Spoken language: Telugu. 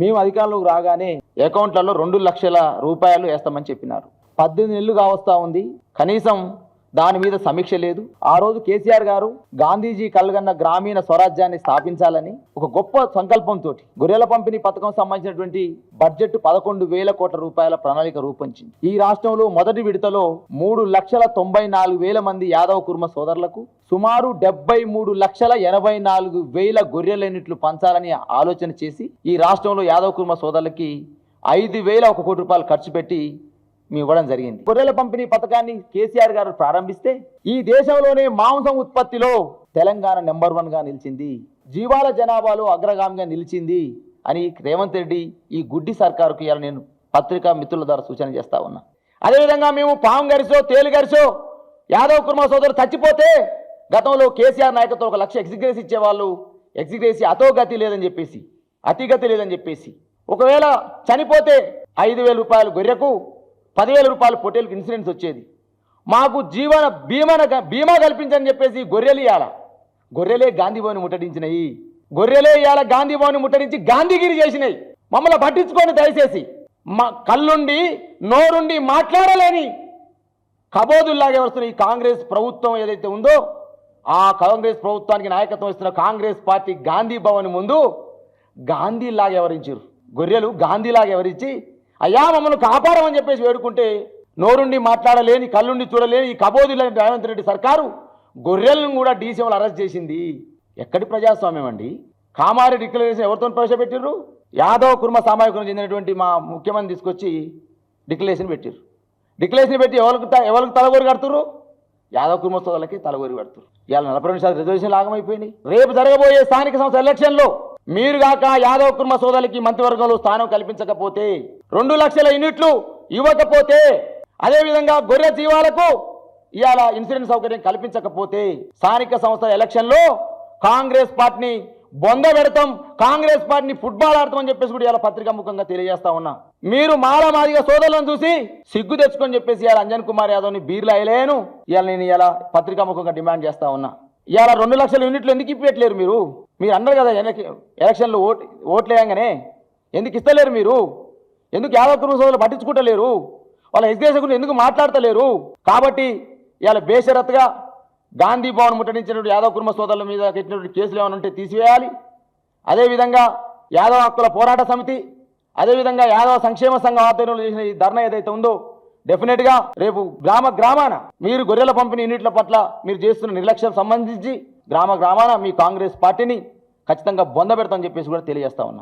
మేము అధికారంలోకి రాగానే అకౌంట్లలో రెండు లక్షల రూపాయలు వేస్తామని చెప్పినారు. పద్దెనిమిది నెలలు కావస్తా ఉంది. కనీసం దాని మీద సమీక్ష లేదు. ఆ రోజు కేసీఆర్ గారు గాంధీజీ కలగన్న గ్రామీణ స్వరాజ్యాన్ని స్థాపించాలని ఒక గొప్ప సంకల్పంతో గొర్రెల పంపిణీ పథకం సంబంధించినటువంటి బడ్జెట్ పదకొండు వేల కోట్ల రూపాయల ప్రణాళిక రూపొందించింది. ఈ రాష్ట్రంలో మొదటి విడతలో మూడు లక్షల తొంభై నాలుగు వేల మంది యాదవ కుర్మ సోదరులకు సుమారు డెబ్బై మూడు లక్షల ఎనభై నాలుగు వేల గొర్రెలన్నిట్లు పంచాలని ఆలోచన చేసి ఈ రాష్ట్రంలో యాదవ కుర్మ సోదరులకి ఐదు వేల ఒక కోటి రూపాయలు ఖర్చు పెట్టి మీ ఇవ్వడం జరిగింది. గొర్రెల పంపిణీ పథకాన్ని కేసీఆర్ గారు ప్రారంభిస్తే ఈ దేశంలోనే మాంసం ఉత్పత్తిలో తెలంగాణ నెంబర్ వన్గా నిలిచింది. జీవాల జనాభాలో అగ్రగామిగా నిలిచింది అని రేవంత్ రెడ్డి ఈ గుడ్డి సర్కారుకి ఇవాళ నేను పత్రికా మిత్రుల ద్వారా సూచన చేస్తా ఉన్నా. అదేవిధంగా మేము పాము గరిసో తేలు గరిసో యాదవ్ కుర్మ సోదరు చచ్చిపోతే గతంలో కేసీఆర్ నాయకత్వం ఒక లక్ష ఎగ్జిగ్రేస్ ఇచ్చేవాళ్ళు. ఎక్సిగ్రేసి అతోగతి లేదని చెప్పేసి అతిగతి లేదని చెప్పేసి. ఒకవేళ చనిపోతే ఐదు వేల రూపాయలు గొర్రెకు పదివేల రూపాయలు పొటేలకు ఇన్సూరెన్స్ వచ్చేది. మాకు జీవన బీమాన బీమా కల్పించని చెప్పేసి గొర్రెలు ఇవాళ గొర్రెలే గాంధీ భవన్ ముట్టడించినాయి. గొర్రెలే ఇవాళ గాంధీ భవన్ ముట్టడించి గాంధీగిరి చేసినాయి. మమ్మల్ని పట్టించుకొని దయచేసి. మా కళ్ళుండి నోరుండి మాట్లాడలేని కబోదుల్లాగే వస్తున్న ఈ కాంగ్రెస్ ప్రభుత్వం ఏదైతే ఉందో ఆ కాంగ్రెస్ ప్రభుత్వానికి నాయకత్వం ఇస్తున్న కాంగ్రెస్ పార్టీ గాంధీ భవన్ ముందు గాంధీలాగా ఎవరించారు గొర్రెలు గాంధీలాగా ఎవరించి అయ్యా మమ్మల్ని కాపాడమని చెప్పేసి వేడుకుంటే నోరుండి మాట్లాడలేని కళ్ళుండి చూడలేని ఈ కబోదులని రేవంత్ రెడ్డి సర్కారు గొర్రెలను కూడా డీసీఎంలు అరెస్ట్ చేసింది. ఎక్కడి ప్రజాస్వామ్యం అండి? కామారెడ్డి డిక్లరేషన్ ఎవరితో ప్రవేశపెట్టిర్రు? యాదవ్ కుర్మ సామాజికం చెందినటువంటి మా ముఖ్యమంత్రి తీసుకొచ్చి డిక్లరేషన్ పెట్టారు డిక్లరేషన్ పెట్టి ఎవరికి త- ఎవరికి తలగోరు కడుతురు యాదవ్ కుర్మ సోదరులకి తలగోరి కడుతురు ఇవాళ నలభై రెండు శాతం రిజర్వేషన్ లాగమైపోయినాయి రేపు జరగబోయే స్థానిక సంస్థ ఎలక్షన్లో మీరుగాక యాదవ్ కుర్మ సోదరులకి మంత్రివర్గంలో స్థానం కల్పించకపోతే రెండు లక్షల యూనిట్లు ఇవ్వకపోతే అదేవిధంగా గొర్రె జీవాలకు ఇవాళ ఇన్సూరెన్స్ సౌకర్యం కల్పించకపోతే స్థానిక సంస్థల ఎలక్షన్లో కాంగ్రెస్ పార్టీని బొంద పెడతాం కాంగ్రెస్ పార్టీని ఫుట్బాల్ ఆడతామని చెప్పేసి కూడా ఇలా పత్రికా ముఖంగా తెలియజేస్తా ఉన్నా. మీరు మాలమాదిగా సోదరులను చూసి సిగ్గు తెచ్చుకొని చెప్పేసి ఇవాళ అంజన్ కుమార్ యాదవ్ని బీర్లు అయ్యలేను. ఇవాళ నేను ఇలా పత్రికా ముఖంగా డిమాండ్ చేస్తా ఉన్నా. ఇవాళ రెండు లక్షల యూనిట్లు ఎందుకు ఇప్పట్లేరు మీరు? మీరు అన్నారు కదా ఎలక్షన్లో ఓట్ ఓట్లు వేయంగానే ఎందుకు ఇస్తలేరు మీరు? ఎందుకు యాదవ్ కుటుంబ సోదరులు పట్టించుకుంటలేరు? వాళ్ళ ఎగ్జేషన్ ఎందుకు మాట్లాడతలేరు? కాబట్టి ఇవాళ బేషరత్గా గాంధీ భవన్ ముట్టడించినటువంటి యాదవ్ కుటుంబ సోదరుల మీద కట్టినటువంటి కేసులు ఏమైనా ఉంటే తీసివేయాలి. అదేవిధంగా యాదవ హక్కుల పోరాట సమితి అదేవిధంగా యాదవ సంక్షేమ సంఘం ఆధ్వర్యంలో చేసిన ఈ ధర్నా ఏదైతే ఉందో డెఫినెట్గా రేపు గ్రామ గ్రామాన మీరు గొర్రెల పంపిణీ యూనిట్ల పట్ల మీరు చేస్తున్న నిర్లక్ష్యం సంబంధించి గ్రామ గ్రామాన మీ కాంగ్రెస్ పార్టీని ఖచ్చితంగా బొంద పెడతామని చెప్పేసి కూడా తెలియజేస్తా ఉన్నా.